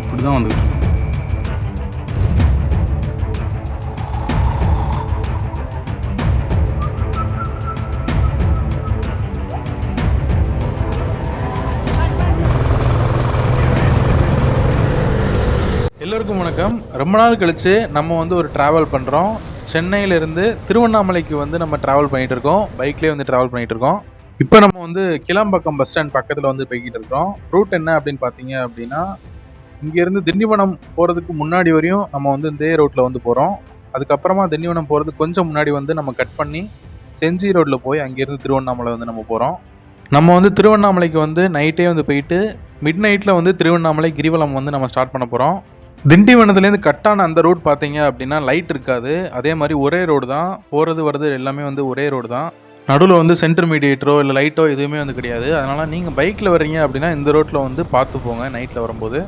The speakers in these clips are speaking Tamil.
இப்படி தான் வந்து எல்லோருக்கும் வணக்கம். ரொம்ப நாள் கழித்து நம்ம வந்து ஒரு ட்ராவல் பண்ணுறோம் சென்னையிலேருந்து திருவண்ணாமலைக்கு வந்து நம்ம ட்ராவல் பண்ணிகிட்ருக்கோம் பைக்லேயே வந்து ட்ராவல் பண்ணிகிட்ருக்கோம் இப்போ நம்ம வந்து கிளம்பக்கம் பஸ் ஸ்டாண்ட் பக்கத்தில் வந்து போய்கிட்டு இருக்கிறோம். ரூட் என்ன அப்படின்னு பார்த்தீங்க அப்படின்னா இங்கேருந்து திண்டிவனம் போகிறதுக்கு முன்னாடி வரையும் நம்ம வந்து இதே ரோட்டில் வந்து போகிறோம் அதுக்கப்புறமா திண்டிவனம் போகிறதுக்கு கொஞ்சம் முன்னாடி வந்து நம்ம கட் பண்ணி செஞ்சி ரோட்டில் போய் அங்கேருந்து திருவண்ணாமலை வந்து நம்ம போகிறோம் நம்ம வந்து திருவண்ணாமலைக்கு வந்து நைட்டே வந்து போயிட்டு மிட் நைட்டில் வந்து திருவண்ணாமலை கிரிவலம் வந்து நம்ம ஸ்டார்ட் பண்ண போகிறோம் திண்டிவனத்துலேருந்து கட்டான அந்த ரோட் பார்த்தீங்க அப்படின்னா லைட் இருக்காது. அதே மாதிரி ஒரே ரோடு தான். போகிறது வர்றது எல்லாமே வந்து ஒரே ரோடு தான். நடுவில் வந்து சென்டர் மீடியேட்டரோ இல்லை லைட்டோ எதுவுமே வந்து கிடையாது. அதனால் நீங்கள் பைக்கில் வர்றீங்க அப்படின்னா இந்த ரோட்டில் வந்து பார்த்து போங்க நைட்டில் வரும்போது.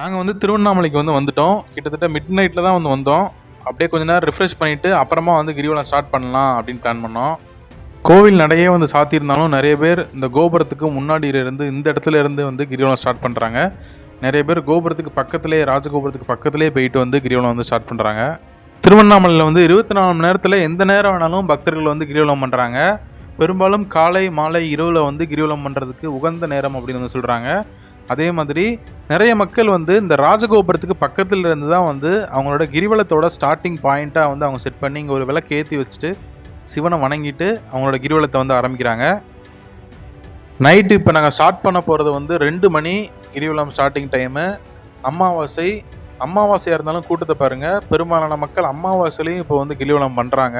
நாங்கள் வந்து திருவண்ணாமலைக்கு வந்து வந்துட்டோம். கிட்டத்தட்ட மிட் நைட்டில் தான் வந்து வந்தோம். அப்படியே கொஞ்ச நேரம் ரிஃப்ரெஷ் பண்ணிவிட்டு அப்புறமா வந்து கிரிவலம் ஸ்டார்ட் பண்ணலாம் அப்படின்னு பிளான் பண்ணோம். கோவில் நடையே வந்து சாத்தியிருந்தாலும் நிறைய பேர் இந்த கோபுரத்துக்கு முன்னாடி இருந்து இந்த இடத்துல இருந்து வந்து கிரிவலம் ஸ்டார்ட் பண்ணுறாங்க நிறைய பேர் கோபுரத்துக்கு பக்கத்துலேயே ராஜகோபுரத்துக்கு பக்கத்துலேயே போயிட்டு வந்து கிரிவலம் வந்து ஸ்டார்ட் பண்ணுறாங்க திருவண்ணாமலையில் வந்து இருபத்தி நாலு மணி நேரத்தில் எந்த நேரம் வேணாலும் பக்தர்கள் வந்து கிரிவலம் பண்ணுறாங்க பெரும்பாலும் காலை மாலை இரவில் வந்து கிரிவலம் பண்ணுறதுக்கு உகந்த நேரம் அப்படின்னு வந்து சொல்கிறாங்க அதே மாதிரி நிறைய மக்கள் வந்து இந்த ராஜகோபுரத்துக்கு பக்கத்தில் இருந்து தான் வந்து அவங்களோட கிரிவலத்தோட ஸ்டார்டிங் பாயிண்ட்டாக வந்து அவங்க செட் பண்ணி இங்கே ஒரு விளக்கு ஏற்றி வச்சுட்டு சிவனை வணங்கிட்டு அவங்களோட கிரிவலத்தை வந்து ஆரம்பிக்கிறாங்க. நைட்டு இப்போ நாங்கள் ஸ்டார்ட் பண்ண போகிறது வந்து ரெண்டு மணி கிரிவலம் ஸ்டார்டிங் டைமு அமாவாசை அமாவாசையாக இருந்தாலும் கூட்டத்தை பாருங்கள் பெரும்பாலான மக்கள் அமாவாசையிலையும் இப்போ வந்து கிரிவலம் பண்ணுறாங்க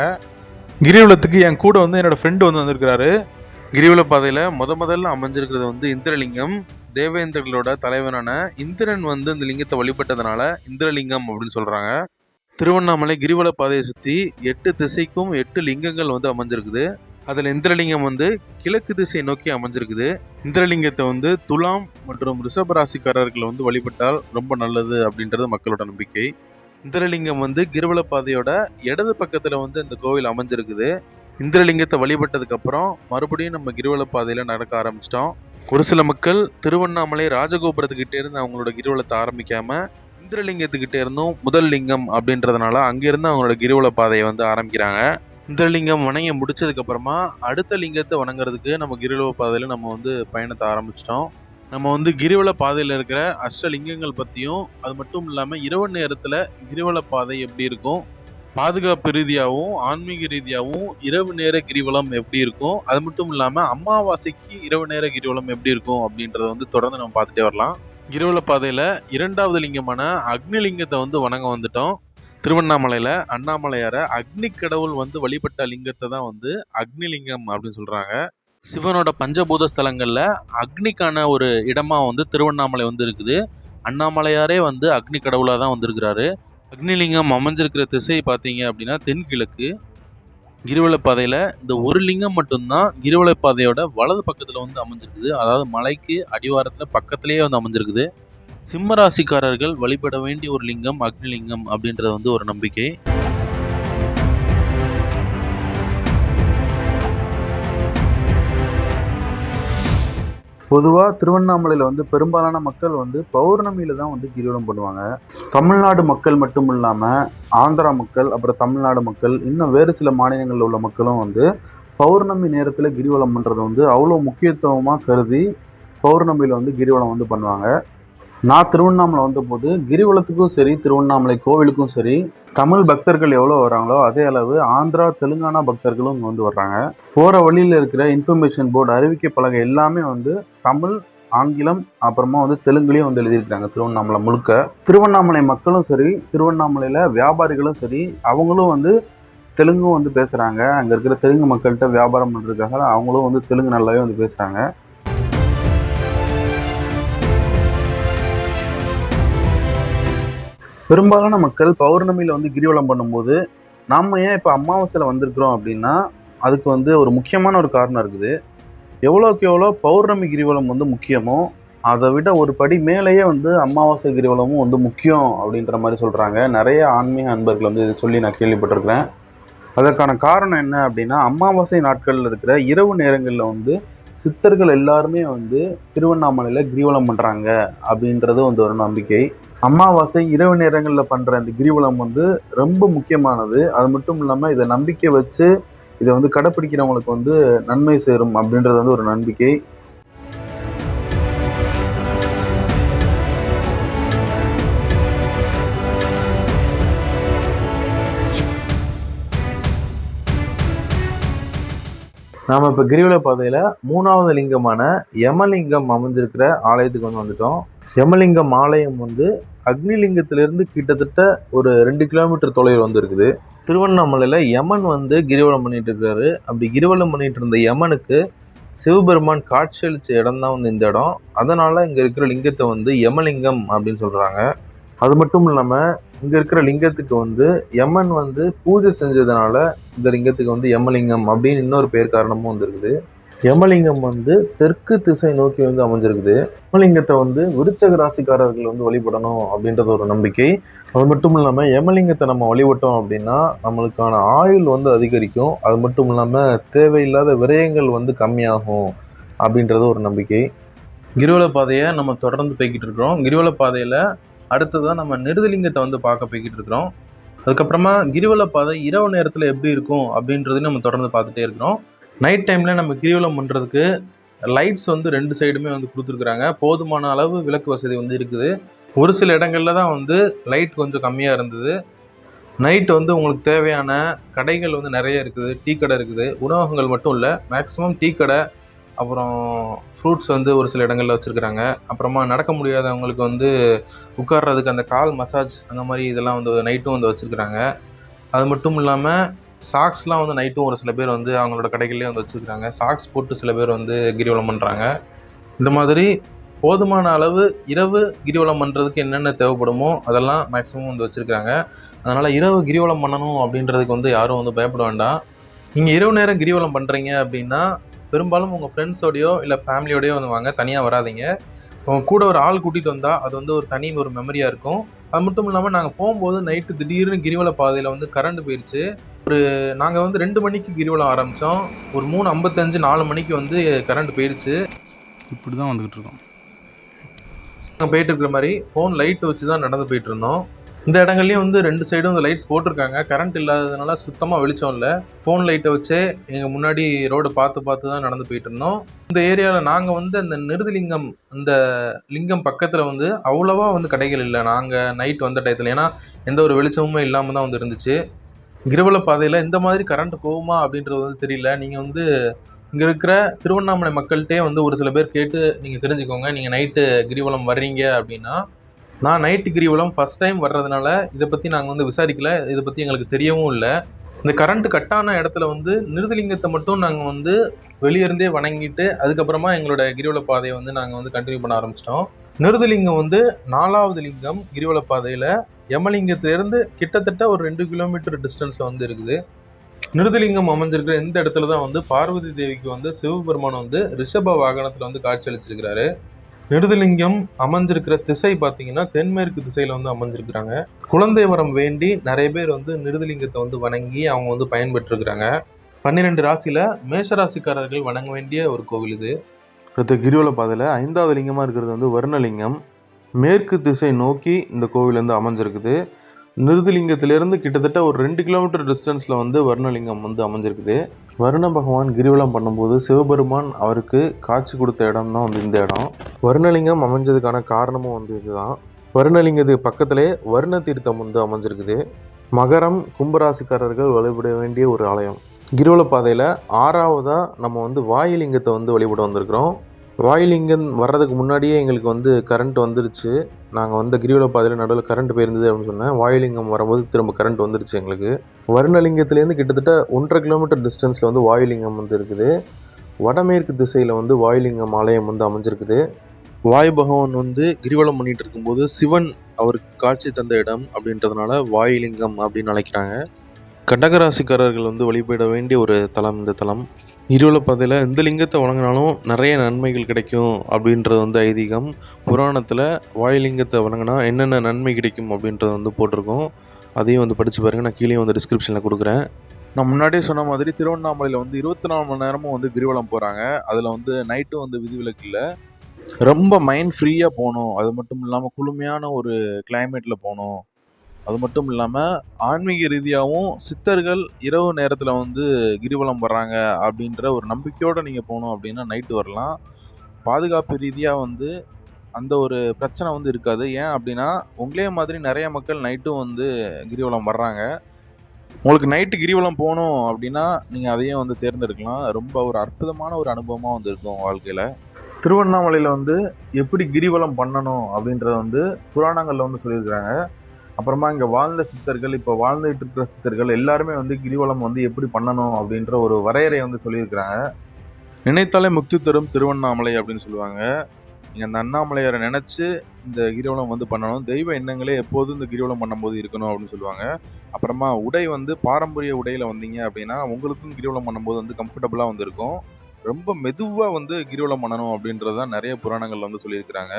கிரிவலத்துக்கு என் கூட வந்து என்னோடய ஃப்ரெண்டு வந்து வந்திருக்கிறாரு. கிரிவல பாதையில் முத முதல்ல அமைஞ்சிருக்கிறது வந்து இந்திரலிங்கம். தேவேந்திரர்களோட தலைவனான இந்திரன் வந்து இந்த லிங்கத்தை வழிபட்டதுனால இந்திரலிங்கம் அப்படின்னு சொல்கிறாங்க திருவண்ணாமலை கிரிவல பாதையை சுற்றி எட்டு திசைக்கும் எட்டு லிங்கங்கள் வந்து அமைஞ்சிருக்குது. அதில் இந்திரலிங்கம் வந்து கிழக்கு திசையை நோக்கி அமைஞ்சிருக்குது. இந்திரலிங்கத்தை வந்து துலாம் மற்றும் ரிஷபராசிக்காரர்களை வந்து வழிபட்டால் ரொம்ப நல்லது அப்படின்றது மக்களோட நம்பிக்கை. இந்திரலிங்கம் வந்து கிரிவல பாதையோட இடது பக்கத்தில் வந்து இந்த கோவில் அமைஞ்சிருக்குது. இந்திரலிங்கத்தை வழிபட்டதுக்கப்புறம் மறுபடியும் நம்ம கிரிவல பாதையில் நடக்க ஆரம்பிச்சிட்டோம். ஒரு சில மக்கள் திருவண்ணாமலை ராஜகோபுரத்துக்கிட்டே இருந்து அவங்களோட கிரிவலத்தை ஆரம்பிக்காமல் இந்திரலிங்கத்துக்கிட்டே இருந்தும் முதல் லிங்கம் அப்படின்றதுனால அங்கேருந்து அவங்களோட கிரிவல பாதையை வந்து ஆரம்பிக்கிறாங்க. இந்திரலிங்கம் வணங்கி முடிச்சதுக்கப்புறமா அடுத்த லிங்கத்தை வணங்குறதுக்கு நம்ம கிரிவல பாதையில் நம்ம வந்து பயணத்தை ஆரம்பிச்சிட்டோம். நம்ம வந்து கிரிவல பாதையில் இருக்கிற அஷ்டலிங்கங்கள் பற்றியும் அது மட்டும் இல்லாமல் இரவு நேரத்தில் கிரிவல பாதை எப்படி இருக்கும்? பாதுகாப்பு ரீதியாகவும் ஆன்மீக ரீதியாகவும் இரவு நேர கிரிவலம் எப்படி இருக்கும்? அது மட்டும் இல்லாமல் அமாவாசைக்கு இரவு நேர கிரிவலம் எப்படி இருக்கும் அப்படின்றத வந்து தொடர்ந்து நம்ம பார்த்துட்டே வரலாம். கிரிவல பாதையில் இரண்டாவது லிங்கமான அக்னிலிங்கத்தை வந்து வணங்க வந்துட்டோம். திருவண்ணாமலையில் அண்ணாமலையாரை அக்னி கடவுள் வந்து வழிபட்ட லிங்கத்தை தான் வந்து அக்னிலிங்கம் அப்படின்னு சொல்கிறாங்க சிவனோட பஞ்சபூத ஸ்தலங்களில் அக்னிக்கான ஒரு இடமா வந்து திருவண்ணாமலை வந்து இருக்குது. அண்ணாமலையாரே வந்து அக்னி கடவுளாக தான் வந்திருக்கிறாரு. அக்னிலிங்கம் அமைஞ்சிருக்கிற திசை பார்த்தீங்க அப்படின்னா தென்கிழக்கு. கிரிவலப்பாதையில் இந்த ஒரு லிங்கம் மட்டும்தான் கிரிவலப்பாதையோட வலது பக்கத்தில் வந்து அமைஞ்சிருக்குது. அதாவது மலைக்கு அடிவாரத்தில் பக்கத்துலேயே வந்து அமைஞ்சிருக்குது. சிம்ம ராசிக்காரர்கள் வழிபட வேண்டிய ஒரு லிங்கம் அக்னிலிங்கம் அப்படின்றது வந்து ஒரு நம்பிக்கை. பொதுவாக திருவண்ணாமலையில் வந்து பெரும்பாலான மக்கள் வந்து பௌர்ணமியில் தான் வந்து கிரிவலம் பண்ணுவாங்க. தமிழ்நாடு மக்கள் மட்டும் இல்லாமல் ஆந்திரா மக்கள் அப்புறம் தமிழ்நாடு மக்கள் இன்னும் வேறு சில மாநிலங்களில் உள்ள மக்களும் வந்து பௌர்ணமி நேரத்தில் கிரிவலம் பண்ணுறது வந்து அவ்வளோ முக்கியத்துவமாக கருதி பௌர்ணமியில் வந்து கிரிவலம் வந்து பண்ணுவாங்க. நான் திருவண்ணாமலை வந்தபோது கிரிவலத்துக்கும் சரி திருவண்ணாமலை கோவிலுக்கும் சரி தமிழ் பக்தர்கள் எவ்வளோ வராங்களோ அதே அளவு ஆந்திரா தெலுங்கானா பக்தர்களும் இங்கே வந்து வர்றாங்க. போகிற வழியில் இருக்கிற இன்ஃபர்மேஷன் போர்டு அறிவிக்கை பலகை எல்லாமே வந்து தமிழ் ஆங்கிலம் அப்புறமா வந்து தெலுங்குலேயும் வந்து எழுதியிருக்கிறாங்க திருவண்ணாமலை முழுக்க. திருவண்ணாமலை மக்களும் சரி திருவண்ணாமலையில் வியாபாரிகளும் சரி அவங்களும் வந்து தெலுங்கும் வந்து பேசுகிறாங்க அங்கே இருக்கிற தெலுங்கு மக்கள்கிட்ட வியாபாரம் பண்ணுறதுக்காக அவங்களும் வந்து தெலுங்கு நல்லாவே வந்து பேசுகிறாங்க பெரும்பாலான மக்கள் பௌர்ணமியில் வந்து கிரிவலம் பண்ணும்போது நாம் ஏன் இப்போ அமாவாசையில் வந்திருக்கிறோம் அப்படின்னா அதுக்கு வந்து ஒரு முக்கியமான ஒரு காரணம் இருக்குது. எவ்வளோக்கு எவ்வளோ பௌர்ணமி கிரிவலம் வந்து முக்கியமோ அதை விட ஒரு படி மேலேயே வந்து அமாவாசை கிரிவலமும் வந்து முக்கியம் அப்படின்ற மாதிரி சொல்கிறாங்க நிறைய ஆன்மீக அன்பர்கள் வந்து இதை சொல்லி நான் கேள்விப்பட்டிருக்கிறேன். அதற்கான காரணம் என்ன அப்படின்னா அமாவாசை நாட்களில் இருக்கிற இரவு நேரங்களில் வந்து சித்தர்கள் எல்லாருமே வந்து திருவண்ணாமலையில் கிரிவலம் பண்ணுறாங்க அப்படின்றது வந்து ஒரு நம்பிக்கை. அமாவாசை இரவு நேரங்களில் பண்ணுற இந்த கிரிவலம் வந்து ரொம்ப முக்கியமானது. அது மட்டும் இல்லாமல் இதை நம்பிக்கை வச்சு இதை வந்து கடைப்பிடிக்கிறவங்களுக்கு வந்து நன்மை சேரும் அப்படின்றது வந்து ஒரு நம்பிக்கை. நாம் இப்போ கிரிவல பாதையில் மூணாவது லிங்கமான யமலிங்கம் அமைஞ்சிருக்கிற ஆலயத்துக்கு வந்து வந்துட்டோம். யமலிங்கம் ஆலயம் வந்து அக்னிலிங்கத்திலிருந்து கிட்டத்தட்ட ஒரு ரெண்டு கிலோமீட்டர் தொலைவில் வந்து இருக்குது திருவண்ணாமலையில் யமன் வந்து கிரிவலம் பண்ணிட்டு இருக்காரு. அப்படி கிரிவலம் பண்ணிட்டு இருந்த யமனுக்கு சிவபெருமான் காட்சியளித்த இடம் தான் வந்து இந்த இடம். அதனால் இங்கே இருக்கிற லிங்கத்தை வந்து யமலிங்கம் அப்படின்னு சொல்கிறாங்க அது மட்டும் இல்லாமல் இங்கே இருக்கிற லிங்கத்துக்கு வந்து யமன் வந்து பூஜை செஞ்சதுனால இந்த லிங்கத்துக்கு வந்து யமலிங்கம் அப்படின்னு இன்னொரு பேர் காரணமும் வந்திருக்குது. யமலிங்கம் வந்து தெற்கு திசை நோக்கி வந்து அமைஞ்சிருக்குது. யமலிங்கத்தை வந்து விருச்சக ராசிக்காரர்கள் வந்து வழிபடணும் அப்படின்றது ஒரு நம்பிக்கை. அது மட்டும் இல்லாமல் யமலிங்கத்தை நம்ம வழிபட்டோம் அப்படின்னா நம்மளுக்கான ஆயுள் வந்து அதிகரிக்கும். அது மட்டும் இல்லாமல் தேவையில்லாத விரயங்கள் வந்து கம்மியாகும் அப்படின்றது ஒரு நம்பிக்கை. கிரிவல பாதையை நம்ம தொடர்ந்து போய்கிட்டு இருக்கிறோம். கிரிவல பாதையில் அடுத்ததாக நம்ம நெருதலிங்கத்தை வந்து பார்க்க போய்கிட்டு இருக்கிறோம். அதுக்கப்புறமா கிரிவல பாதை இரவு நேரத்தில் எப்படி இருக்கும் அப்படின்றதையும் நம்ம தொடர்ந்து பார்த்துட்டே இருக்கிறோம். நைட் டைமில் நம்ம கிரிவலம் பண்ணுறதுக்கு லைட்ஸ் வந்து ரெண்டு சைடுமே வந்து கொடுத்துருக்குறாங்க. போதுமான அளவு விளக்கு வசதி வந்து இருக்குது. ஒரு சில இடங்களில் தான் வந்து லைட் கொஞ்சம் கம்மியாக இருந்தது. நைட் வந்து உங்களுக்கு தேவையான கடைகள் வந்து நிறைய இருக்குது. டீ கடை இருக்குது. உணவகங்கள் மட்டும் இல்லை மேக்ஸிமம் டீ கடை அப்புறம் ஃப்ரூட்ஸ் வந்து ஒரு சில இடங்களில் வச்சுருக்குறாங்க. அப்புறமா நடக்க முடியாதவங்களுக்கு வந்து உட்கார்றதுக்கு அந்த கால் மசாஜ் அந்த மாதிரி இதெல்லாம் வந்து நைட்டும் வந்து வச்சுருக்குறாங்க. அது மட்டும் இல்லாமல் சாக்ஸ்லாம் வந்து நைட்டும் ஒரு சில பேர் வந்து அவங்களோட கடைகள்லேயே வந்து வச்சுருக்காங்க சாக்ஸ் போட்டு சில பேர் வந்து கிரிவலம் பண்ணுறாங்க இந்த மாதிரி போதுமான அளவு இரவு கிரிவலம் பண்ணுறதுக்கு என்னென்ன தேவைப்படுமோ அதெல்லாம் மேக்ஸிமம் வந்து வச்சுருக்காங்க அதனால் இரவு கிரிவலம் பண்ணணும் அப்படின்றதுக்கு வந்து யாரும் வந்து பயப்பட வேண்டாம். நீங்கள் இரவு நேரம் கிரிவலம் பண்ணுறீங்க அப்படின்னா பெரும்பாலும் உங்கள் ஃப்ரெண்ட்ஸோடையோ இல்லை ஃபேமிலியோடயோ வந்து வாங்க தனியாக வராதீங்க. உங்கள் கூட ஒரு ஆள் கூட்டிகிட்டு வந்தால் அது வந்து ஒரு தனி ஒரு மெமரியாக இருக்கும். அது மட்டும் இல்லாமல் நாங்கள் போகும்போது நைட்டு திடீர்னு கிரிவல பாதையில் வந்து கரண்ட் போயிடுச்சு ஒரு நாங்கள் வந்து ரெண்டு மணிக்கு கிரிவலம் ஆரம்பித்தோம் ஒரு மூணு ஐம்பத்தஞ்சு நாலு மணிக்கு வந்து கரண்ட் போயிடுச்சு இப்படி தான் வந்துக்கிட்டு இருக்கோம். நாங்கள் போயிட்டு இருக்கிற மாதிரி ஃபோன் லைட் வச்சு தான் நடந்து போயிட்டு இருந்தோம். இந்த இடங்கள்லையும் வந்து ரெண்டு சைடும் வந்து லைட்ஸ் போட்டிருக்காங்க. கரண்ட் இல்லாததுனால சுத்தமாக வெளிச்சம் இல்லை. ஃபோன் லைட்டை வச்சே எங்கள் முன்னாடி ரோடை பார்த்து பார்த்து தான் நடந்து போயிட்டு இருந்தோம். இந்த ஏரியாவில் நாங்கள் வந்து அந்த நிருதிலிங்கம் அந்த லிங்கம் பக்கத்தில் வந்து அவ்வளோவா வந்து கடைகள் இல்லை. நாங்கள் நைட் வந்த டயத்தில். ஏன்னா எந்த ஒரு வெளிச்சமுமே இல்லாமல் தான் வந்து இருந்துச்சு. கிரிவல பாதையில் இந்த மாதிரி கரண்ட் போகுமா அப்படின்றது வந்து தெரியல. நீங்கள் வந்து இங்கே இருக்கிற திருவண்ணாமலை மக்கள்கிட்டே வந்து ஒரு சில பேர் கேட்டு நீங்கள் தெரிஞ்சுக்கோங்க. நீங்கள் நைட்டு கிரிவலம் வர்றீங்க அப்படின்னா நான் நைட்டு கிரிவலம் ஃபஸ்ட் டைம் வர்றதுனால இதை பற்றி நாங்கள் வந்து விசாரிக்கல. இதை பற்றி எங்களுக்கு தெரியவும் இல்லை. இந்த கரண்ட் கட்டான இடத்துல வந்து நிருதலிங்கத்தை மட்டும் நாங்கள் வந்து வெளியிருந்தே வணங்கிட்டு அதுக்கப்புறமா எங்களோட கிரிவல பாதையை வந்து நாங்கள் வந்து கண்டினியூ பண்ண ஆரம்பிச்சிட்டோம். நிருதலிங்கம் வந்து நாலாவது லிங்கம் கிரிவல பாதையில் யமலிங்கத்திலேருந்து கிட்டத்தட்ட ஒரு ரெண்டு கிலோமீட்டர் டிஸ்டன்ஸில் வந்து இருக்குது. நிருதலிங்கம் அமைஞ்சிருக்கிற இந்த இடத்துல தான் வந்து பார்வதி தேவிக்கு வந்து சிவபெருமான் வந்து ரிஷப வாகனத்தில் வந்து காட்சியளிச்சிருக்கிறாரு. நிருதலிங்கம் அமைஞ்சிருக்கிற திசை பார்த்தீங்கன்னா தென்மேற்கு திசையில் வந்து அமைஞ்சிருக்கிறாங்க. குழந்தை வரம் வேண்டி நிறைய பேர் வந்து நிருதலிங்கத்தை வந்து வணங்கி அவங்க வந்து பயன்பெற்றிருக்கிறாங்க. பன்னிரெண்டு ராசியில் மேஷ ராசிக்காரர்கள் வணங்க வேண்டிய ஒரு கோவில் இது. அடுத்த கிரிவல பாதையில் ஐந்தாவது லிங்கமாக இருக்கிறது வந்து வர்ணலிங்கம். மேற்கு திசை நோக்கி இந்த கோவில் வந்து அமைஞ்சிருக்குது. நிருதலிங்கத்திலேருந்து கிட்டத்தட்ட ஒரு ரெண்டு கிலோமீட்டர் டிஸ்டன்ஸில் வந்து வர்ணலிங்கம் வந்து அமைஞ்சிருக்குது. வருண பகவான் கிரிவலம் பண்ணும்போது சிவபெருமான் அவருக்கு காட்சி கொடுத்த இடம் தான் வந்து இந்த இடம். வர்ணலிங்கம் அமைஞ்சதுக்கான காரணமும் வந்து இதுதான். வருணலிங்கத்துக்கு பக்கத்திலே வருண தீர்த்தம் வந்து அமைஞ்சிருக்குது. மகரம் கும்பராசிக்காரர்கள் வழிபட வேண்டிய ஒரு ஆலயம். கிரிவல பாதையில் ஆறாவதாக நம்ம வந்து வாயுலிங்கத்தை வந்து வழிபட வந்திருக்கிறோம். வாயுலிங்கம் வர்றதுக்கு முன்னாடியே எங்களுக்கு வந்து கரண்ட் வந்துருச்சு. நாங்கள் வந்து கிரிவல பாதையில் நடுவில் கரண்ட் போயிருந்தது அப்படின்னு சொன்னேன். வாயுலிங்கம் வரும்போது திரும்ப கரண்ட் வந்துருச்சு எங்களுக்கு. வருணலிங்கத்துலேருந்து கிட்டத்தட்ட ஒன்றரை கிலோமீட்டர் டிஸ்டன்ஸில் வந்து வாயுலிங்கம் வந்து இருக்குது. வடமேற்கு திசையில் வந்து வாயுலிங்கம் ஆலயம் வந்து அமைஞ்சிருக்குது. வாயு பகவான் வந்து கிரிவலம் பண்ணிகிட்டு இருக்கும்போது சிவன் அவருக்கு காட்சி தந்த இடம் அப்படின்றதுனால வாயுலிங்கம் அப்படின்னு அழைக்கிறாங்க. கடகராசிக்காரர்கள் வந்து வழிபட வேண்டிய ஒரு தலம் இந்த தலம். இருள பாதையில் எந்த லிங்கத்தை வணங்கினாலும் நிறைய நன்மைகள் கிடைக்கும் அப்படின்றது வந்து ஐதீகம். புராணத்தில் வாயுலிங்கத்தை வணங்கினா என்னென்ன நன்மை கிடைக்கும் அப்படின்றது வந்து போட்டிருக்கோம். அதையும் வந்து படித்து பாருங்கள் நான் கீழே வந்து டிஸ்கிரிப்ஷனில் கொடுக்குறேன். நான் முன்னாடியே சொன்ன மாதிரி திருவண்ணாமலையில் வந்து இருபத்தி நாலு மணி நேரமும் வந்து கிரிவலம் போகிறாங்க அதில் வந்து நைட்டும் வந்து விதிவிலக்கு இல்லை. ரொம்ப மைண்ட் ஃப்ரீயாக போகணும். அது மட்டும் இல்லாமல் குளுமையான ஒரு கிளைமேட்டில் போகணும். அது மட்டும் இல்லாமல் ஆன்மீக ரீதியாகவும் சித்தர்கள் இரவு நேரத்தில் வந்து கிரிவலம் வர்றாங்க அப்படின்ற ஒரு நம்பிக்கையோடு நீங்கள் போகணும் அப்படின்னா நைட்டு வரலாம். பாதுகாப்பு ரீதியாக வந்து அந்த ஒரு பிரச்சனை வந்து இருக்காது. ஏன் அப்படின்னா உங்களே மாதிரி நிறைய மக்கள் நைட்டும் வந்து கிரிவலம் வர்றாங்க. உங்களுக்கு நைட்டு கிரிவலம் போகணும் அப்படின்னா நீங்கள் அதையும் வந்து தேர்ந்தெடுக்கலாம். ரொம்ப ஒரு அற்புதமான ஒரு அனுபவமாக வந்து இருக்கும் வாழ்க்கையில். திருவண்ணாமலையில் வந்து எப்படி கிரிவலம் பண்ணணும் அப்படின்றத வந்து புராணங்களில் வந்து சொல்லியிருக்கிறாங்க. அப்புறமா இங்கே வாழ்ந்த சித்தர்கள் இப்போ வாழ்ந்துகிட்டு இருக்கிற சித்தர்கள் எல்லாருமே வந்து கிரிவலம் வந்து எப்படி பண்ணணும் அப்படின்ற ஒரு வரையறையை வந்து சொல்லியிருக்கிறாங்க. நினைத்தாலே முக்தி தரும் திருவண்ணாமலை அப்படின்னு சொல்லுவாங்க. நீங்கள் அந்த அண்ணாமலையாரை நினச்சி இந்த கிரிவலம் வந்து பண்ணணும். தெய்வ எண்ணங்களே எப்போதும் இந்த கிரிவலம் பண்ணும்போது இருக்கணும் அப்படின்னு சொல்லுவாங்க. அப்புறமா உடை வந்து பாரம்பரிய உடையில் வந்தீங்க அப்படின்னா உங்களுக்கும் கிரிவலம் பண்ணும்போது வந்து கம்ஃபர்டபுளாக வந்து இருக்கும் ரொம்ப மெதுவாக வந்து கிரிவலம் பண்ணணும் அப்படின்றது தான் நிறைய புராணங்கள் வந்து சொல்லியிருக்கிறாங்க.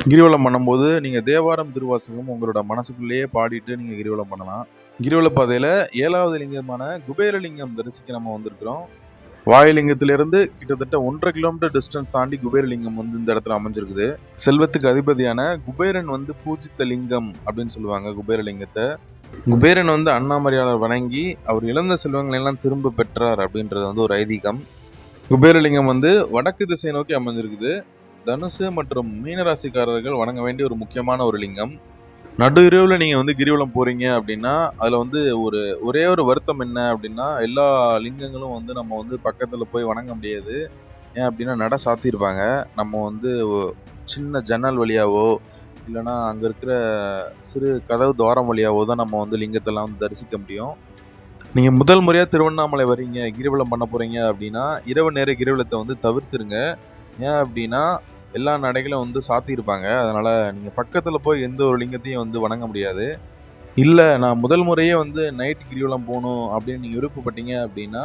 கிரிவலம் பண்ணும்போது நீங்கள் தேவாரம் திருவாசகம் உங்களோட மனசுக்குள்ளேயே பாடிட்டு நீங்கள் கிரிவலம் பண்ணலாம். கிரிவல பாதையில் ஏழாவது லிங்கமான குபேரலிங்கம் தரிசிக்க நம்ம வந்திருக்கிறோம். வாயுலிங்கத்திலிருந்து கிட்டத்தட்ட ஒன்றரை கிலோமீட்டர் டிஸ்டன்ஸ் தாண்டி குபேரலிங்கம் வந்து இந்த இடத்துல அமைஞ்சிருக்குது. செல்வத்துக்கு அதிபதியான குபேரன் வந்து பூஜித்த லிங்கம் அப்படின்னு சொல்லுவாங்க குபேரலிங்கத்தை. குபேரன் வந்து அண்ணாமரியாளர் வணங்கி அவர் இழந்த செல்வங்களை எல்லாம் திரும்ப பெற்றார் அப்படின்றது வந்து ஒரு ஐதீகம். குபேரலிங்கம் வந்து வடக்கு திசை நோக்கி அமைஞ்சிருக்குது. தனுசு மற்றும் மீனராசிக்காரர்கள் வணங்க வேண்டிய ஒரு முக்கியமான ஒரு லிங்கம். நடு இரவில் நீங்கள் வந்து கிரிவலம் போகிறீங்க அப்படின்னா அதில் வந்து ஒரு ஒரே ஒரு வருத்தம் என்ன அப்படின்னா எல்லா லிங்கங்களும் வந்து நம்ம வந்து பக்கத்தில் போய் வணங்க முடியாது. ஏன் அப்படின்னா நட சாத்தியிருப்பாங்க நம்ம வந்து சின்ன ஜன்னல் வழியாவோ இல்லைன்னா அங்கே இருக்கிற சிறு கதவு துவாரம் வழியாவோ தான் நம்ம வந்து லிங்கத்தெல்லாம் வந்து தரிசிக்க முடியும். நீங்கள் முதல் முறையாக திருவண்ணாமலை வரீங்க கிரிவலம் பண்ண போகிறீங்க அப்படின்னா இரவு நேர கிரிவலத்தை வந்து தவிர்த்துருங்க. ஏன் அப்படின்னா எல்லா நடைகளும் வந்து சாத்தியிருப்பாங்க. அதனால் நீங்கள் பக்கத்தில் போய் எந்த ஒரு லிங்கத்தையும் வந்து வணங்க முடியாது. இல்லை நான் முதல் முறையே வந்து நைட் கிரிவலம் போகணும் அப்படின்னு நீங்கள் விருப்பப்பட்டீங்க அப்படின்னா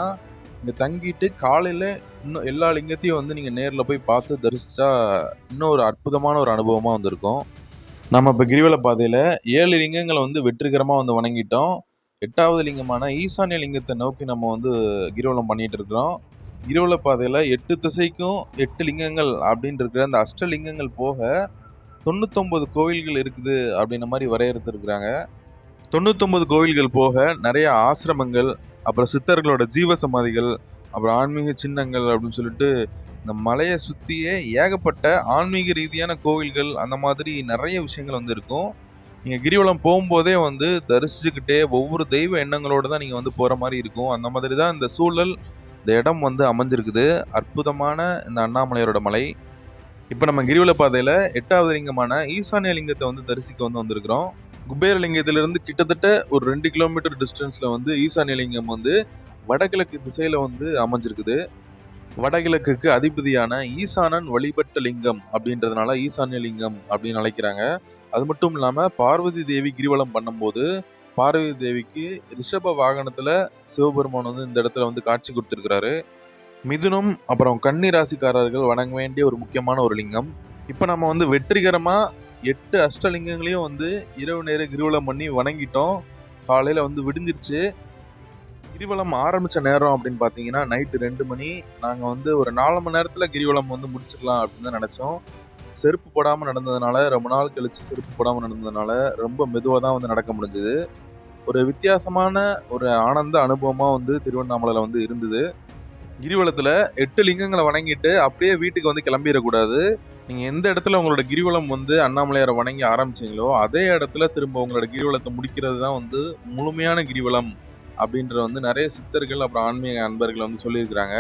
இங்கே தங்கிட்டு காலையில் இன்னும் எல்லா லிங்கத்தையும் வந்து நீங்கள் நேரில் போய் பார்த்து தரிசித்தா இன்னும் ஒரு அற்புதமான ஒரு அனுபவமாக வந்திருக்கும். நம்ம இப்போ கிரிவல பாதையில் ஏழு லிங்கங்களை வந்து வெற்றிகரமாக வந்து வணங்கிட்டோம். எட்டாவது லிங்கமான ஈசான்ய லிங்கத்தை நோக்கி நம்ம வந்து கிரிவலம் பண்ணிகிட்டு இருக்கிறோம். கிரிவல பாதையில் எட்டு திசைக்கும் எட்டு லிங்கங்கள் அப்படின்னு இருக்கிற அந்த அஷ்டலிங்கங்கள் போக தொண்ணூத்தொம்பது கோவில்கள் இருக்குது அப்படின்ற மாதிரி வரையறுத்துருக்குறாங்க. தொண்ணூத்தொம்பது கோவில்கள் போக நிறைய ஆசிரமங்கள் அப்புறம் சித்தர்களோட ஜீவ சமாதிகள் அப்புறம் ஆன்மீக சின்னங்கள் அப்படின்னு சொல்லிட்டு இந்த மலையை சுற்றியே ஏகப்பட்ட ஆன்மீக ரீதியான கோவில்கள் அந்த மாதிரி நிறைய விஷயங்கள் வந்து இருக்கும். நீங்கள் கிரிவலம் போகும்போதே வந்து தரிசிச்சுக்கிட்டே ஒவ்வொரு தெய்வ எண்ணங்களோடு தான் நீங்கள் வந்து போகிற மாதிரி இருக்கும். அந்த மாதிரி தான் இந்த சூழல் இந்த இடம் வந்து அமைஞ்சிருக்குது. அற்புதமான இந்த அண்ணாமலையாரோட மலை. இப்போ நம்ம கிரிவல பாதையில் எட்டாவது லிங்கமான ஈசானிய லிங்கத்தை வந்து தரிசிக்க வந்து வந்திருக்கிறோம். குபேரலிங்கத்திலிருந்து கிட்டத்தட்ட ஒரு ரெண்டு கிலோமீட்டர் டிஸ்டன்ஸில் வந்து ஈசானிய லிங்கம் வந்து வடகிழக்கு திசையில் வந்து அமைஞ்சிருக்குது. வடகிழக்குக்கு அதிபதியான ஈசானன் வழிபட்ட லிங்கம் அப்படின்றதுனால ஈசானிய லிங்கம் அப்படின்னு அழைக்கிறாங்க. அது மட்டும் இல்லாமல் பார்வதி தேவி கிரிவலம் பண்ணும்போது பார்வதி தேவிக்கு ரிஷப வாகனத்தில் சிவபெருமான் வந்து இந்த இடத்துல வந்து காட்சி கொடுத்துருக்கிறாரு. மிதுனம் அப்புறம் கன்னி ராசிக்காரர்கள் வணங்க வேண்டிய ஒரு முக்கியமான ஒரு லிங்கம். இப்போ நம்ம வந்து வெற்றிகரமாக எட்டு அஷ்டலிங்கங்களையும் வந்து இரவு நேர கிரிவலம் பண்ணி வணங்கிட்டோம். காலையில் வந்து விடிஞ்சிருச்சு. கிரிவலம் ஆரம்பித்த நேரம் அப்படின்னு பார்த்தீங்கன்னா நைட்டு ரெண்டு மணி. நாங்கள் வந்து ஒரு நாலு மணி நேரத்தில் கிரிவலம் வந்து முடிச்சுக்கலாம் அப்படின்னு தான் நினச்சோம். செருப்பு போடாமல் நடந்ததுனால ரொம்ப நாள் கழித்து செருப்பு போடாமல் நடந்ததுனால ரொம்ப மெதுவாக தான் வந்து நடக்க முடிஞ்சது. ஒரு வித்தியாசமான ஒரு ஆனந்த அனுபவமாக வந்து திருவண்ணாமலையில் வந்து இருந்தது. கிரிவலத்தில் எட்டு லிங்கங்களை வணங்கிட்டு அப்படியே வீட்டுக்கு வந்து கிளம்பிடக்கூடாது. நீங்கள் எந்த இடத்துல உங்களோட கிரிவலம் வந்து அண்ணாமலையாரை வணங்கி ஆரம்பிச்சிங்களோ அதே இடத்துல திரும்ப உங்களோட கிரிவலத்தை முடிக்கிறது தான் வந்து முழுமையான கிரிவலம் அப்படின்ற வந்து நிறைய சித்தர்கள் அப்புறம் ஆன்மீக அன்பர்கள் வந்து சொல்லியிருக்கிறாங்க.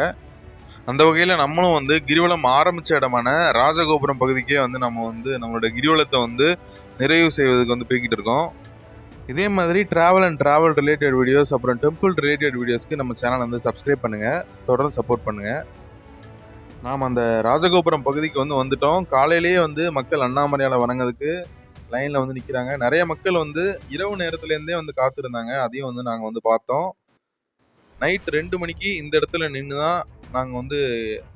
அந்த வகையில் நம்மளும் வந்து கிரிவலம் ஆரம்பித்த இடமான ராஜகோபுரம் பகுதிக்கே வந்து நம்ம வந்து நம்மளோட கிரிவலத்தை வந்து நிறைவு செய்வதற்கு வந்து போய்கிட்டு இருக்கோம். இதே மாதிரி travel and travel related videos அப்புறம் டெம்பிள் ரிலேட்டட் வீடியோஸ்க்கு நம்ம சேனல் வந்து சப்ஸ்கிரைப் பண்ணுங்கள் தொடர்ந்து சப்போர்ட் பண்ணுங்கள் நாம் அந்த ராஜகோபுரம் பகுதிக்கு வந்து வந்துட்டோம். காலையிலேயே வந்து மக்கள் அண்ணாமலையால் வணங்குறதுக்கு லைனில் வந்து நிற்கிறாங்க நிறைய மக்கள் வந்து இரவு நேரத்துலேருந்தே வந்து காத்திருந்தாங்க. அதையும் வந்து நாங்கள் வந்து பார்த்தோம். நைட் ரெண்டு மணிக்கு இந்த இடத்துல நின்று தான் நாங்கள் வந்து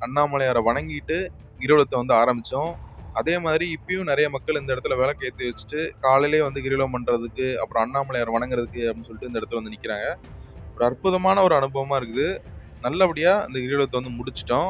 அண்ணாமலையாரை வணங்கிட்டு கிரிவலத்தை வந்து ஆரம்பித்தோம் அதே மாதிரி இப்பயும் நிறைய மக்கள் இந்த இடத்துல விளக்கு ஏற்றி வச்சுட்டு காலையிலே வந்து கிரிவலம் பண்ணுறதுக்கு அப்புறம் அண்ணாமலையார் வணங்குறதுக்கு அப்படின்னு சொல்லிட்டு இந்த இடத்துல வந்து நிற்கிறாங்க ஒரு அற்புதமான ஒரு அனுபவமாக இருக்குது. நல்லபடியாக இந்த கிரிவலத்தை வந்து முடிச்சிட்டோம்.